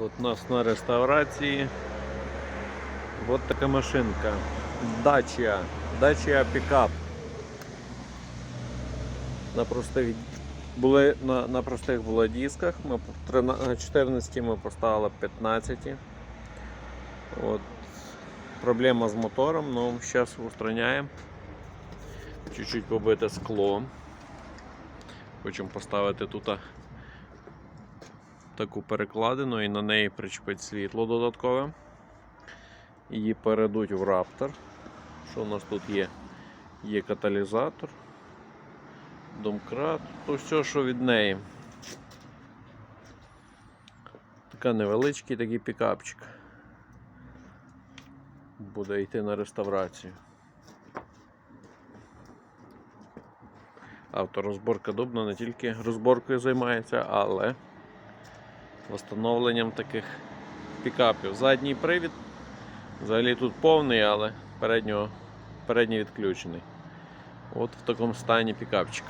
От у нас на реставрації. От така машинка. Dacia. Dacia пікап. На простих, були, на, на простих була дисках. Ми 13 на 14 ми поставили 15. От. Проблема з мотором, ну зараз устраняємо. Чуть-чуть побите скло. Хочемо поставити тут таку перекладину і на неї причепити світло додаткове. Її передуть в Raptor. Що у нас тут є? Є каталізатор, домкрат, то все, що від неї. Така невеличкий такий пікапчик. Буде йти на реставрацію. Авторозборка Дубна не тільки розборкою займається, але встановленням таких пікапів. Задній привід взагалі тут повний, але переднього, передній відключений. От в такому стані пікапчик.